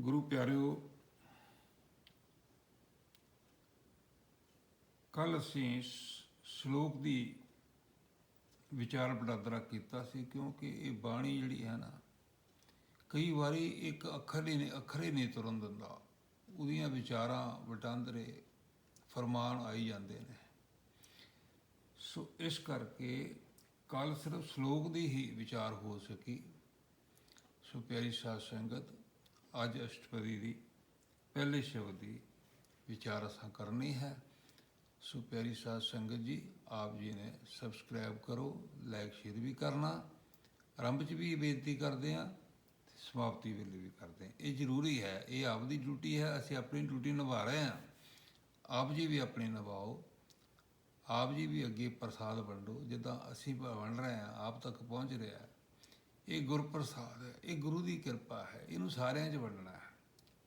ਗੁਰੂ ਪਿਆਰਿਓ ਕੱਲ ਅਸੀਂ ਸ਼ਲੋਕ ਦੀ ਵਿਚਾਰ ਵਟਾਂਦਰਾ ਕੀਤਾ ਸੀ ਕਿਉਂਕਿ ਇਹ ਬਾਣੀ ਜਿਹੜੀ ਹੈ ਨਾ, ਕਈ ਵਾਰੀ ਇੱਕ ਅੱਖਰ ਹੀ ਨਹੀਂ ਅੱਖਰੇ ਨਹੀਂ ਤੁਰਨ ਦਿੰਦਾ। ਉਹਦੀਆਂ ਵਿਚਾਰਾਂ ਵਟਾਂਦਰੇ ਫਰਮਾਨ ਆਈ ਜਾਂਦੇ ਨੇ। ਸੋ ਇਸ ਕਰਕੇ ਕੱਲ ਸਿਰਫ ਸ਼ਲੋਕ ਦੀ ਹੀ ਵਿਚਾਰ ਹੋ ਸਕੀ। ਸੋ ਪਿਆਰੀ ਸਾਧ ਸੰਗਤ ਅੱਜ ਅਸ਼ਟਪਦੀ ਦੀ ਪਹਿਲੇ ਸ਼ਬਦ ਦੀ ਵਿਚਾਰ ਅਸਾਂ ਕਰਨੀ ਹੈ। ਸੋ ਪਿਆਰੀ ਸਾਧ ਸੰਗਤ ਜੀ, ਆਪ ਜੀ ਨੇ ਸਬਸਕ੍ਰਾਈਬ ਕਰੋ ਲਾਈਕ ਸ਼ੇਅਰ ਵੀ ਕਰਨਾ। ਆਰੰਭ 'ਚ ਵੀ ਬੇਨਤੀ ਕਰਦੇ ਆ ਸਮਾਪਤੀ ਵੇਲੇ ਵੀ ਕਰਦੇ ਹਾਂ। ਇਹ ਜ਼ਰੂਰੀ ਹੈ, ਇਹ ਆਪ ਦੀ ਡਿਊਟੀ ਹੈ, ਅਸੀਂ ਆਪਣੀ ਡਿਊਟੀ ਨਿਭਾ ਰਹੇ ਹਾਂ। ਆਪ ਜੀ ਵੀ ਆਪਣੀ ਨਿਭਾਓ, ਆਪ ਜੀ ਵੀ ਅੱਗੇ ਪ੍ਰਸਾਦ ਵੰਡੋ, ਜਿੱਦਾਂ ਅਸੀਂ ਵੰਡ ਰਹੇ ਹਾਂ, ਆਪ ਤੱਕ ਪਹੁੰਚ ਰਿਹਾ ਇਹ ਗੁਰਪ੍ਰਸਾਦ ਹੈ, ਇਹ ਗੁਰੂ ਦੀ ਕਿਰਪਾ ਹੈ, ਇਹਨੂੰ ਸਾਰਿਆਂ 'ਚ ਵੰਡਣਾ ਹੈ।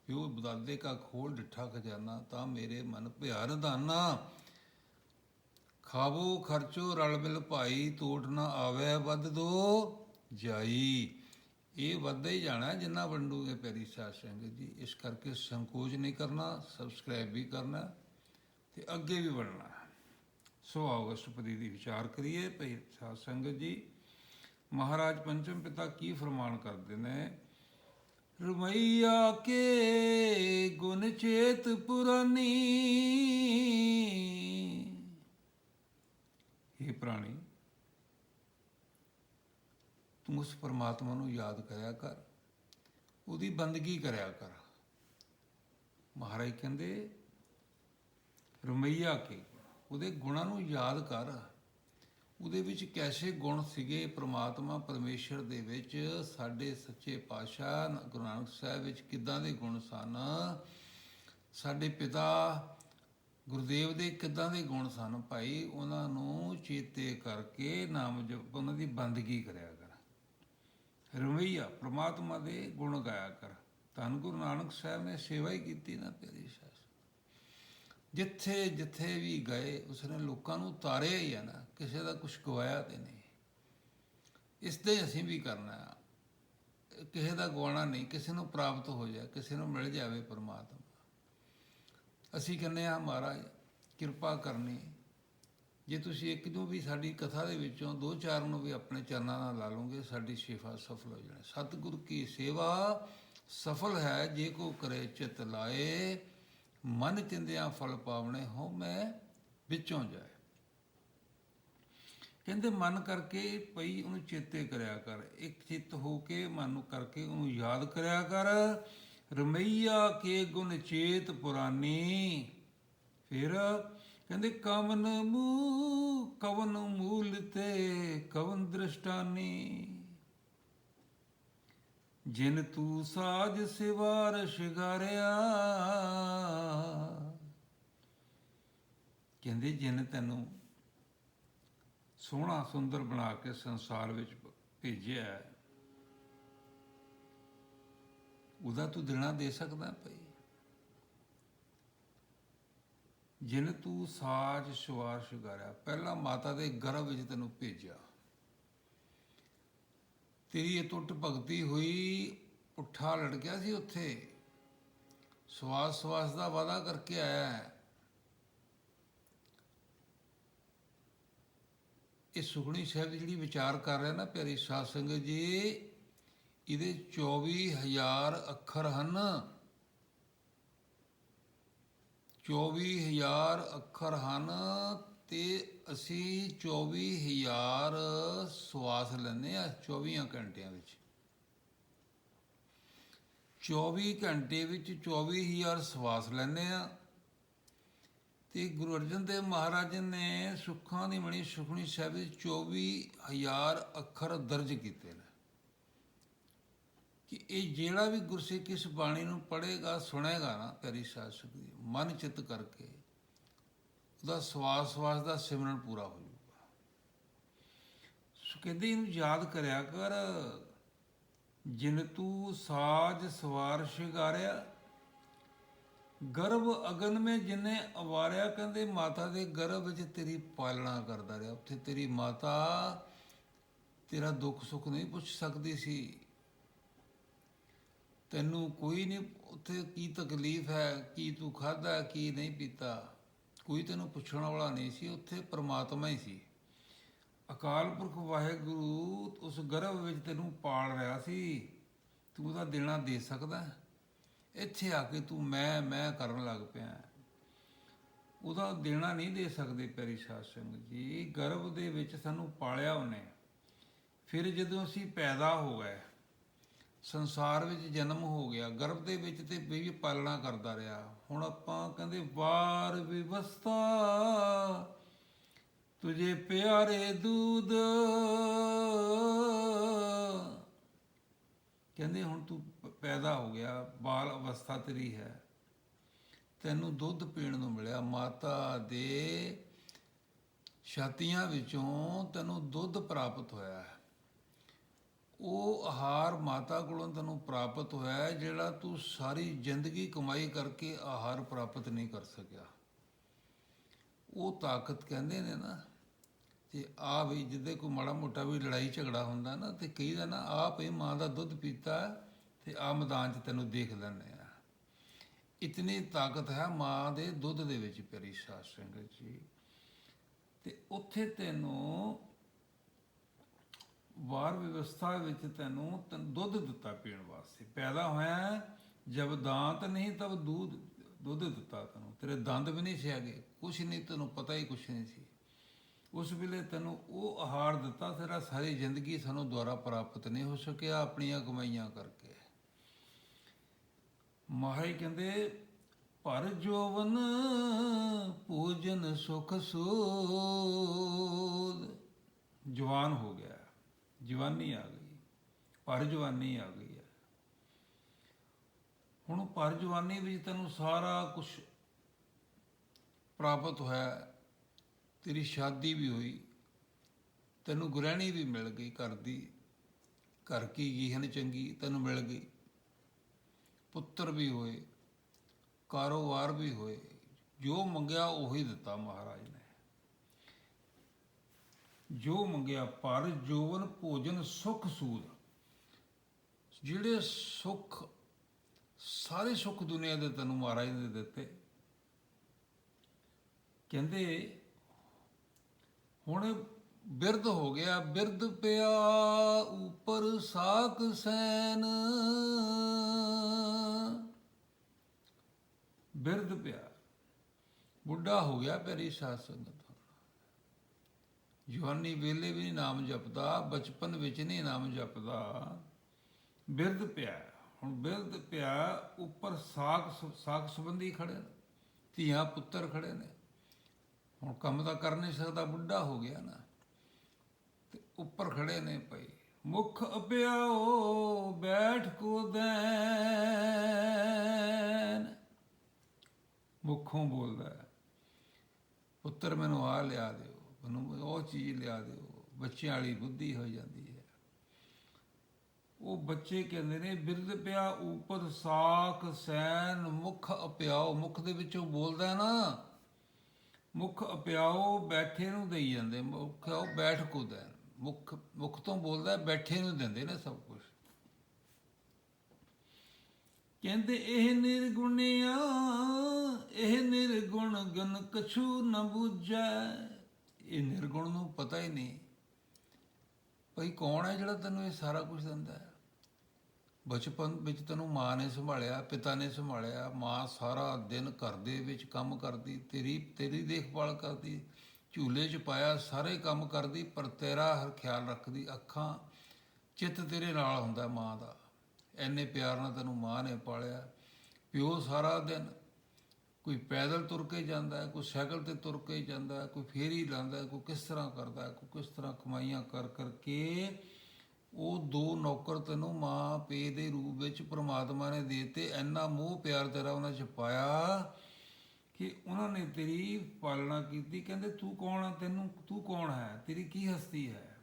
ਜੋ ਬਦਾਦੇ ਕਾ ਖੋਲ, ਡਿੱਠਾ ਖਜ਼ਾਨਾ, ਤਾਂ ਮੇਰੇ ਮਨ ਪਿਆਰ ਦਾਨਾ। ਖਾਵੋ, ਖਰਚੋ, ਰਲ ਮਿਲ ਭਾਈ ਟੋਟ ਨਾ ਆਵੇ, ਵੱਧ ਦੋ ਜਾਈ। ਇਹ ਵੱਧਦਾ ਹੀ ਜਾਣਾ, ਜਿੰਨਾ ਵੰਡੂਗੇ ਪੈਰੀ ਸਾਧ ਸੰਗਤ ਜੀ, ਇਸ ਕਰਕੇ ਸੰਕੋਚ ਨਹੀਂ ਕਰਨਾ ਸਬਸਕ੍ਰਾਈਬ ਵੀ ਕਰਨਾ ਤੇ ਅੱਗੇ ਵੀ ਵੰਡਣਾ। ਹੈ ਸੋ ਆਓ ਅਸ਼ਟਪਦੀ ਦੀ ਵਿਚਾਰ ਕਰੀਏ, ਭਾਈ ਸਾਧ ਸੰਗਤ ਜੀ। ਮਹਾਰਾਜ ਪੰਚਮ ਪਿਤਾ ਕੀ ਫਰਮਾਨ ਕਰਦੇ ਨੇ? ਰਮਈਆ ਕੇ ਗੁਣ ਚੇਤ ਪੁਰਾਨੀ ਇਹ ਪ੍ਰਾਣੀ, ਤੂੰ ਉਸ ਪਰਮਾਤਮਾ ਨੂੰ ਯਾਦ ਕਰਿਆ ਕਰ। ਉਹਦੀ ਬੰਦਗੀ ਕਰਿਆ ਕਰ। ਮਹਾਰਾਜ ਕਹਿੰਦੇ, ਰਮਈਆ ਕੇ, ਉਹਦੇ ਗੁਣਾਂ ਨੂੰ ਯਾਦ ਕਰ। ਉਹਦੇ ਵਿੱਚ ਕੈਸੇ ਗੁਣ ਸੀਗੇ ਪ੍ਰਮਾਤਮਾ ਪਰਮੇਸ਼ਰ ਦੇ ਵਿੱਚ? ਸਾਡੇ ਸੱਚੇ ਪਾਤਸ਼ਾਹ ਗੁਰੂ ਨਾਨਕ ਸਾਹਿਬ ਵਿੱਚ ਕਿੱਦਾਂ ਦੇ ਗੁਣ ਸਨ? ਸਾਡੇ ਪਿਤਾ ਗੁਰਦੇਵ ਦੇ ਕਿੱਦਾਂ ਦੇ ਗੁਣ ਸਨ ਭਾਈ? ਉਹਨਾਂ ਨੂੰ ਚੇਤੇ ਕਰਕੇ ਨਾਮ ਜਪ, ਉਹਨਾਂ ਦੀ ਬੰਦਗੀ ਕਰਿਆ ਕਰ। ਰਵਈਆ ਪ੍ਰਮਾਤਮਾ ਦੇ ਗੁਣ ਗਾਇਆ ਕਰ। ਧੰਨ ਗੁਰੂ ਨਾਨਕ ਸਾਹਿਬ ਨੇ ਸੇਵਾ ਹੀ ਕੀਤੀ ਨਾ ਪਿਆਰੀ ਸਾਹਿਬ ਜਿੱਥੇ ਜਿੱਥੇ ਵੀ ਗਏ, ਉਸਨੇ ਲੋਕਾਂ ਨੂੰ ਤਾਰਿਆ ਹੀ ਆ ਨਾ, ਕਿਸੇ ਦਾ ਕੁਝ ਗਵਾਇਆ ਤੇ ਨਹੀਂ। ਇਸ ਦੇ ਅਸੀਂ ਵੀ ਕਰਨਾ ਆ। ਕਿਸੇ ਦਾ ਗਵਾਣਾ ਨਹੀਂ, ਕਿਸੇ ਨੂੰ ਪ੍ਰਾਪਤ ਹੋ ਜਾਏ, ਕਿਸੇ ਨੂੰ ਮਿਲ ਜਾਵੇ ਪਰਮਾਤਮਾ। ਅਸੀਂ ਕਹਿੰਦੇ ਆ ਮਹਾਰਾਜ, ਕਿਰਪਾ ਕਰਨੀ। ਜੇ ਤੁਸੀਂ ਇੱਕ ਨੂੰ ਵੀ ਸਾਡੀ ਕਥਾ ਦੇ ਵਿੱਚੋਂ ਦੋ ਚਾਰ ਨੂੰ ਵੀ ਆਪਣੇ ਚਰਨਾਂ ਨਾਲ ਲਾ ਲਓਗੇ, ਸਾਡੀ ਸੇਵਾ ਸਫਲ ਹੋ ਜਾਣੀ। ਸਤਿਗੁਰ ਕੀ ਸੇਵਾ ਸਫਲ ਹੈ, ਜੇ ਕੋ ਕਰੇ ਚਿਤ ਲਾਏ ਮਨ ਚਿੰਦਿਆਂ ਫਲ ਪਾਵਣੇ ਹੋ ਮੈਂ ਵਿੱਚੋਂ ਜਾਏ। ਕਹਿੰਦੇ ਮਨ ਕਰਕੇ ਪਈ ਉਹਨੂੰ ਚੇਤੇ ਕਰਿਆ ਕਰ। ਇੱਕ ਚਿੱਤ ਹੋ ਕੇ ਮਨ ਨੂੰ ਕਰਕੇ ਉਹਨੂੰ ਯਾਦ ਕਰਿਆ ਕਰ। ਰਮਈਆ ਕੇ ਗੁਣ ਚੇਤ ਪੁਰਾਨੀ। ਫਿਰ ਕਹਿੰਦੇ ਕਵਨ ਮੂ, ਕਵਨ ਮੂਲ ਤੇ ਕਵਨ ਦ੍ਰਿਸ਼ਟਾਨੀ। ਜਿਨ ਤੂੰ ਸਾਜ ਸਿਵਾਰ ਸ਼ਿਗਾਰਿਆ ਕਹਿੰਦੇ ਜਿਨ ਤੈਨੂੰ ਸੋਹਣਾ ਸੁੰਦਰ ਬਣਾ ਕੇ ਸੰਸਾਰ ਵਿੱਚ ਭੇਜਿਆ ਉਹਦਾ ਤੂੰ ਦੇਣਾ ਦੇ ਸਕਦਾ ਭਈ। ਜਿਨ ਤੂੰ ਸਾਜ ਸ਼ਵਾਰ ਸ਼ਿਗਾਰਿਆ ਪਹਿਲਾਂ ਮਾਤਾ ਦੇ ਗਰਭ ਵਿੱਚ ਤੈਨੂੰ ਭੇਜਿਆ। ਤੇਰੀ ਇਹ ਟੁੱਟ ਭਗਤੀ ਹੋਈ, ਪੁੱਠਾ ਲੜ ਗਿਆ ਸੀ ਉੱਥੇ। ਸਵਾਸ ਸਵਾਸ ਦਾ ਵਾਦਾ ਕਰਕੇ ਆਇਆ ਹੈ। ਇਹ ਸੁਖਣੀ ਸਾਹਿਬ ਦੀ ਜਿਹੜੀ ਵਿਚਾਰ ਕਰ ਰਿਹਾ ਨਾ, ਪਿਆਰੀ ਸਾਧ ਸੰਗਤ ਜੀ, ਇਹਦੇ 24000 ਅੱਖਰ ਹਨ। 24000 ਅੱਖਰ ਹਨ। ਤੇ ਅਸੀਂ 24000 ਸਵਾਸ ਲੈਂਦੇ ਆ 24 ਘੰਟਿਆਂ ਵਿੱਚ। 24 ਘੰਟੇ ਵਿੱਚ 24000 ਸਵਾਸ ਲੈਂਦੇ ਆ ਤੇ ਗੁਰੂ ਅਰਜਨ ਦੇਵ ਮਹਾਰਾਜ ਨੇ ਸੁੱਖਾਂ ਦੀ ਮਣੀ ਸੁਖਣੀ ਸਾਹਿਬ ਵਿੱਚ 24000 ਅੱਖਰ ਦਰਜ ਕੀਤੇ ਨੇ। ਕਿ ਇਹ ਜਿਹੜਾ ਵੀ ਗੁਰਸਿੱਖ ਇਸ ਬਾਣੀ ਨੂੰ ਪੜ੍ਹੇਗਾ, ਸੁਣੇਗਾ ਨਾ, ਪਿਆਰੀ ਸਾਧ ਸੰਗਤ ਜੀ, ਮਨ ਚਿੱਤ ਕਰਕੇ ਉਹਦਾ ਸਵਾਸ ਸਵਾਸ ਦਾ ਸਿਮਰਨ ਪੂਰਾ ਹੋ ਜਾਊਗਾ। ਸੋ ਕਹਿੰਦੇ ਇਹਨੂੰ ਯਾਦ ਕਰਿਆ ਕਰ, ਜਿਨ ਤੂੰ ਸਾਜ ਸਵਾਰ ਸ਼ਿੰਗਾਰਿਆ, ਗਰਭ ਅਗਨ ਮੇ ਜਿਨੇ ਅਵਾਰਿਆ, ਕਹਿੰਦੇ ਮਾਤਾ ਦੇ ਗਰਭ ਵਿੱਚ ਤੇਰੀ ਪਾਲਣਾ ਕਰਦਾ ਰਿਹਾ। ਉੱਥੇ ਤੇਰੀ ਮਾਤਾ ਤੇਰਾ ਦੁੱਖ ਸੁੱਖ ਨਹੀਂ ਪੁੱਛ ਸਕਦੀ ਸੀ। ਤੈਨੂੰ ਕੋਈ ਨਹੀਂ, ਉੱਥੇ ਕੀ ਤਕਲੀਫ ਹੈ, ਕੀ ਤੂੰ ਖਾਦਾ ਕੀ ਨਹੀਂ ਪੀਤਾ। ਕੋਈ ਤੈਨੂੰ ਪੁੱਛਣ ਵਾਲਾ ਨਹੀਂ ਸੀ, ਉੱਥੇ ਪ੍ਰਮਾਤਮਾ ਹੀ ਸੀ। ਅਕਾਲ ਪੁਰਖ ਵਾਹਿਗੁਰੂ ਉਸ ਗਰਭ ਵਿੱਚ ਤੈਨੂੰ ਪਾਲ ਰਿਹਾ ਸੀ। ਤੂੰ ਉਹਦਾ ਦੇਣਾ ਦੇ ਸਕਦਾ। ਇੱਥੇ ਆ ਕੇ ਤੂੰ ਮੈਂ ਮੈਂ ਕਰਨ ਲੱਗ ਪਿਆ। ਉਹਦਾ ਦੇਣਾ ਨਹੀਂ ਦੇ ਸਕਦੇ ਪਿਆਰੀ ਸਾਧ ਸੰਗਤ ਜੀ। ਗਰਭ ਦੇ ਵਿੱਚ ਸਾਨੂੰ ਪਾਲਿਆ ਉਹਨੇ। ਫਿਰ ਜਦੋਂ ਅਸੀਂ ਪੈਦਾ ਹੋ ਗਏ ਸੰਸਾਰ ਵਿੱਚ ਜਨਮ ਹੋ ਗਿਆ, ਗਰਭ ਦੇ ਵਿੱਚ ਤੇ ਵੀ ਪਾਲਣਾ ਕਰਦਾ ਰਿਹਾ। ਹੁਣ ਆਪਾਂ ਕਹਿੰਦੇ, ਵਾਰ ਵਿਵਸਥਾ, ਤੁਝੇ ਪਿਆਰੇ ਦੂਧ ਕਹਿੰਦੇ, ਹੁਣ ਤੂੰ ਪੈਦਾ ਹੋ ਗਿਆ, ਬਾਲ ਅਵਸਥਾ ਤੇਰੀ ਹੈ। ਤੈਨੂੰ ਦੁੱਧ ਪੀਣ ਨੂੰ ਮਿਲਿਆ, ਮਾਤਾ ਦੇ ਛਾਤੀਆਂ ਵਿੱਚੋਂ ਤੈਨੂੰ ਦੁੱਧ ਪ੍ਰਾਪਤ ਹੋਇਆ ਹੈ। ਉਹ ਆਹਾਰ ਮਾਤਾ ਕੋਲੋਂ ਤੈਨੂੰ ਪ੍ਰਾਪਤ ਹੋਇਆ ਜਿਹੜਾ ਤੂੰ ਸਾਰੀ ਜ਼ਿੰਦਗੀ ਕਮਾਈ ਕਰਕੇ ਆਹਾਰ ਪ੍ਰਾਪਤ ਨਹੀਂ ਕਰ ਸਕਿਆ। ਉਹ ਤਾਕਤ ਕਹਿੰਦੇ ਨੇ ਨਾ, ਤੇ ਆ ਵੀ ਜਿੱਦੇ ਕੋਈ ਮਾੜਾ ਮੋਟਾ ਵੀ ਲੜਾਈ ਝਗੜਾ ਹੁੰਦਾ ਨਾ, ਤੇ ਕਹੀਦਾ ਨਾ ਆਪ ਇਹ ਮਾਂ ਦਾ ਦੁੱਧ ਪੀਤਾ ਤੇ ਆ ਮੈਦਾਨ 'ਚ ਤੈਨੂੰ ਦੇਖ ਲੈਂਦੇ ਆ। ਇਤਨੀ ਤਾਕਤ ਹੈ ਮਾਂ ਦੇ ਦੁੱਧ ਦੇ ਵਿੱਚ, ਪਿਆਰੀ ਸਾਧ ਸੰਗਤ ਜੀ। ਤੇ ਉੱਥੇ ਤੈਨੂੰ ਵਾਰ ਵਿਵਸਥਾ ਵਿੱਚ ਤੈਨੂੰ ਦੁੱਧ ਦਿੱਤਾ ਪੀਣ ਵਾਸਤੇ। ਪੈਦਾ ਹੋਇਆ ਜਬ ਦਾਂਤ ਨਹੀਂ ਤਬ ਦੁੱਧ ਦੁੱਧ ਦਿੱਤਾ ਤੈਨੂੰ। ਤੇਰੇ ਦੰਦ ਵੀ ਨਹੀਂ ਸੀ ਹੈਗੇ, ਕੁਛ ਨਹੀਂ, ਤੈਨੂੰ ਪਤਾ ਹੀ ਕੁਛ ਨਹੀਂ ਸੀ। ਉਸ ਵੇਲੇ ਤੈਨੂੰ ਉਹ ਆਹਾਰ ਦਿੱਤਾ, ਤੇਰਾ ਸਾਰੀ ਜ਼ਿੰਦਗੀ ਸਾਨੂੰ ਦੁਆਰਾ ਪ੍ਰਾਪਤ ਨਹੀਂ ਹੋ ਸਕਿਆ ਆਪਣੀਆਂ ਕਮਾਈਆਂ ਕਰਕੇ। ਮਾਹੀ ਕਹਿੰਦੇ, ਪਰ ਜੋਵਨ ਪੂਜਨ ਸੁਖ ਸੂਦ ਜਵਾਨ ਹੋ ਗਿਆ। ਜਵਾਨੀ ਆ ਗਈ, ਪਰ ਜਵਾਨੀ ਆ ਗਈ ਹੈ ਹੁਣ ਪਰ ਜਵਾਨੀ ਵਿੱਚ ਤੈਨੂੰ ਸਾਰਾ ਕੁਝ ਪ੍ਰਾਪਤ ਹੋਇਆ, ਤੇਰੀ ਸ਼ਾਦੀ ਵੀ ਹੋਈ, ਤੈਨੂੰ ਗੁਰਹਿਣੀ ਵੀ ਮਿਲ ਗਈ, ਘਰ ਦੀ, ਘਰ ਕੀ ਗੀਹਨ ਚੰਗੀ ਤੈਨੂੰ ਮਿਲ ਗਈ। ਪੁੱਤਰ ਵੀ ਹੋਏ, ਕਾਰੋਬਾਰ ਵੀ ਹੋਏ, ਜੋ ਮੰਗਿਆ ਉਹੀ ਦਿੱਤਾ ਮਹਾਰਾਜ ਨੇ। ਜੋ ਮੰਗਿਆ ਪਰ ਜੋਵਨ ਭੋਜਨ ਸੁਖ ਸੂਦ। ਜਿਹੜੇ ਸੁਖ, ਸਾਰੇ ਸੁਖ ਦੁਨੀਆ ਦੇ ਤੈਨੂੰ ਮਹਾਰਾਜ ਨੇ ਦਿੱਤੇ। ਕਹਿੰਦੇ, ਹੁਣ ਬਿਰਧ ਹੋ ਗਿਆ, ਬਿਰਧ ਪਿਆ ਉਪਰ ਸਾਕ ਸੈਨ। ਬਿਰਧ ਪਿਆ, ਬੁੱਢਾ ਹੋ ਗਿਆ ਪਿਆਰੀ ਸਾਧ ਸੰਗਤ। ਜਵਾਨੀ ਵੇਲੇ ਵੀ ਨਹੀਂ ਨਾਮ ਜਪਦਾ, ਬਚਪਨ ਵਿੱਚ ਨਹੀਂ ਨਾਮ ਜਪਦਾ। ਬਿਰਧ ਪਿਆ, ਹੁਣ ਬਿਰਧ ਪਿਆ, ਉੱਪਰ ਸਾਖ ਸਾਖ ਸੰਬੰਧੀ ਖੜੇ ਨੇ, ਧੀਆਂ ਪੁੱਤਰ ਖੜੇ ਨੇ। ਹੁਣ ਕੰਮ ਤਾਂ ਕਰ ਨਹੀਂ ਸਕਦਾ, ਬੁੱਢਾ ਹੋ ਗਿਆ ਨਾ। ਤੇ ਉੱਪਰ ਖੜੇ ਨੇ ਪਈ ਮੁਖ ਅਪਿਆਓ, ਬੈਠ ਕੋ ਦੇਨ। ਮੁਖੋਂ ਬੋਲਦਾ ਪੁੱਤਰ ਮੈਨੂੰ ਆ ਲਿਆ ਦਿਓ। ਉਹਨੂੰ ਉਹ ਚੀਜ਼ ਲਿਆ ਦਿਓ, ਬੱਚਿਆਂ ਵਾਲੀ ਬੁੱਧੀ ਹੋ ਜਾਂਦੀ ਹੈ। ਉਹ ਬੱਚੇ ਕਹਿੰਦੇ ਨੇ, ਬਿਰਧ ਪਿਆ ਉਪਰ ਸਾਖ ਸੈਨ ਮੁਖ ਅਪਿਆਓ। ਮੁਖ ਦੇ ਵਿੱਚੋਂ ਬੋਲਦਾ ਹੈ ਨਾ, ਮੁਖ ਅਪਿਆਓ ਬੈਠੇ ਨੂੰ ਦੇਈ ਜਾਂਦੇ, ਮੁਖ ਉਹ ਬੈਠ ਕੋ ਦੇਣ ਮੁਖ ਮੁਖ ਤੋਂ ਬੋਲਦਾ ਬੈਠੇ ਨੂੰ ਦਿੰਦੇ ਨੇ ਸਭ ਕੁਝ ਕਹਿੰਦੇ, ਇਹ ਨਿਰਗੁਣਿਆ, ਇਹ ਨਿਰਗੁਣ ਗਨ ਕਛੂ ਨ ਬੁਝੈ। ਇਹ ਨਿਰਗੁਣ ਨੂੰ ਪਤਾ ਹੀ ਨਹੀਂ ਭਈ ਕੌਣ ਹੈ ਜਿਹੜਾ ਤੈਨੂੰ ਇਹ ਸਾਰਾ ਕੁਝ ਦਿੰਦਾ ਹੈ? ਬਚਪਨ ਵਿੱਚ ਤੈਨੂੰ ਮਾਂ ਨੇ ਸੰਭਾਲਿਆ, ਪਿਤਾ ਨੇ ਸੰਭਾਲਿਆ, ਮਾਂ ਸਾਰਾ ਦਿਨ ਘਰ ਦੇ ਵਿੱਚ ਕੰਮ ਕਰਦੀ, ਤੇਰੀ ਤੇਰੀ ਦੇਖਭਾਲ ਕਰਦੀ, ਝੂਲੇ 'ਚ ਪਾਇਆ, ਸਾਰੇ ਕੰਮ ਕਰਦੀ, ਪਰ ਤੇਰਾ ਹਰ ਖਿਆਲ ਰੱਖਦੀ, ਅੱਖਾਂ ਚਿੱਤ ਤੇਰੇ ਨਾਲ ਹੁੰਦਾ ਮਾਂ ਦਾ। ਐਨੇ ਪਿਆਰ ਨਾਲ ਤੈਨੂੰ ਮਾਂ ਨੇ ਪਾਲਿਆ, ਪਿਓ ਸਾਰਾ ਦਿਨ ਕੋਈ ਪੈਦਲ ਤੁਰ ਕੇ ਜਾਂਦਾ ਹੈ, ਕੋਈ ਸਾਈਕਲ ਤੇ ਤੁਰ ਕੇ ਜਾਂਦਾ ਹੈ, ਕੋਈ ਫੇਰੀ ਲਾਉਂਦਾ ਹੈ, ਕੋਈ ਕਿਸ ਤਰ੍ਹਾਂ ਕਰਦਾ ਹੈ, ਕੋਈ ਕਿਸ ਤਰ੍ਹਾਂ ਕਮਾਈਆਂ ਕਰ ਕਰਕੇ ਉਹ ਦੋ ਨੌਕਰ ਤੈਨੂੰ ਮਾਂ ਪੇ ਦੇ ਰੂਪ ਵਿੱਚ ਪ੍ਰਮਾਤਮਾ ਨੇ ਦੇਤੇ। ਐਨਾ ਮੋਹ ਪਿਆਰ ਤੇਰਾ ਉਹਨਾਂ 'ਚ ਪਾਇਆ ਕਿ ਉਹਨਾਂ ਨੇ ਤੇਰੀ ਪਾਲਣਾ ਕੀਤੀ। ਕਹਿੰਦੇ, ਤੂੰ ਕੌਣ ਆ? ਤੈਨੂੰ, ਤੂੰ ਕੌਣ ਹੈ? ਤੇਰੀ ਕੀ ਹਸਤੀ ਹੈ?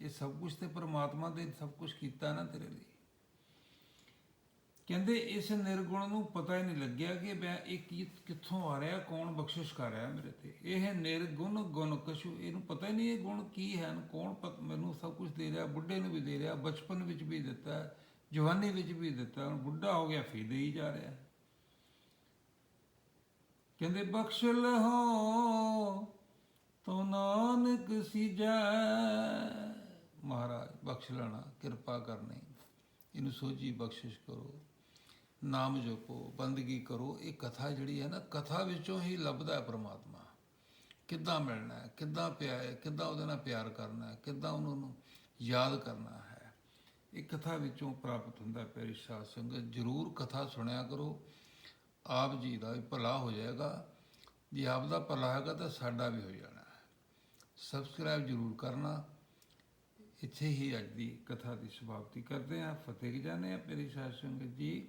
ਇਹ ਸਭ ਕੁਝ ਤੇ ਪ੍ਰਮਾਤਮਾ ਦੇ ਸਭ ਕੁਝ ਕੀਤਾ ਨਾ ਤੇਰੇ ਲਈ। ਕਹਿੰਦੇ ਇਸ ਨਿਰਗੁਣ ਨੂੰ ਪਤਾ ਹੀ ਨਹੀਂ ਲੱਗਿਆ ਕਿ ਮੈਂ ਇਹ ਕੀ, ਕਿੱਥੋਂ ਆ ਰਿਹਾ, ਕੌਣ ਬਖਸ਼ਿਸ਼ ਕਰ ਰਿਹਾ ਮੇਰੇ ਤੇ। ਇਹ ਨਿਰਗੁਣ ਗੁਣ ਕਛੂ ਇਹਨੂੰ ਪਤਾ ਹੀ ਨਹੀਂ ਇਹ ਗੁਣ ਕੀ ਹੈ ਕੌਣ ਪਤ- ਮੈਨੂੰ ਸਭ ਕੁਝ ਦੇ ਰਿਹਾ, ਬੁੱਢੇ ਨੂੰ ਵੀ ਦੇ ਰਿਹਾ, ਬਚਪਨ ਵਿੱਚ ਵੀ ਦਿੱਤਾ, ਜਵਾਨੀ ਵਿੱਚ ਵੀ ਦਿੱਤਾ, ਹੁਣ ਬੁੱਢਾ ਹੋ ਗਿਆ, ਫੇਰ ਦੇਈ ਜਾ ਰਿਹਾ। ਕਹਿੰਦੇ, ਬਖਸ਼ ਲਹੋ ਤੋ ਨਾਨਕ ਸਿਜੈ। ਮਹਾਰਾਜ, ਬਖਸ਼ ਲੈਣਾ, ਕਿਰਪਾ ਕਰਨੀ। ਇਹਨੂੰ ਸੋਝੀ ਬਖਸ਼ਿਸ਼ ਕਰੋ। ਨਾਮ ਜਪੋ, ਬੰਦਗੀ ਕਰੋ, ਇਹ ਕਥਾ ਜਿਹੜੀ ਹੈ ਨਾ, ਕਥਾ ਵਿੱਚੋਂ ਹੀ ਲੱਭਦਾ ਹੈ ਪ੍ਰਮਾਤਮਾ। ਕਿੱਦਾਂ ਮਿਲਣਾ ਹੈ, ਕਿੱਦਾਂ ਪਿਆ ਹੈ, ਕਿੱਦਾਂ ਉਹਦੇ ਨਾਲ ਪਿਆਰ ਕਰਨਾ ਹੈ, ਕਿੱਦਾਂ ਉਹਨੂੰ ਯਾਦ ਕਰਨਾ ਹੈ। ਇਹ ਕਥਾ ਵਿੱਚੋਂ ਪ੍ਰਾਪਤ ਹੁੰਦਾ ਪਿਆਰੀ ਸਾਧ ਸੰਗਤ, ਜਰੂਰ ਕਥਾ ਸੁਣਿਆ ਕਰੋ। ਆਪ ਜੀ ਦਾ ਵੀ ਭਲਾ ਹੋ ਜਾਏਗਾ। ਜੇ ਆਪ ਦਾ ਭਲਾ ਹੈਗਾ ਤਾਂ ਸਾਡਾ ਵੀ ਹੋ ਜਾਣਾ ਹੈ। ਸਬਸਕ੍ਰਾਈਬ ਜਰੂਰ ਕਰਨਾ। ਇੱਥੇ ਹੀ ਅੱਜ ਦੀ ਕਥਾ ਦੀ ਸਮਾਪਤੀ ਕਰਦੇ ਹਾਂ। ਫਤਿਹ ਜਾਣੇ ਆ ਮੇਰੀ ਸਾਧ ਸੰਗਤ ਜੀ।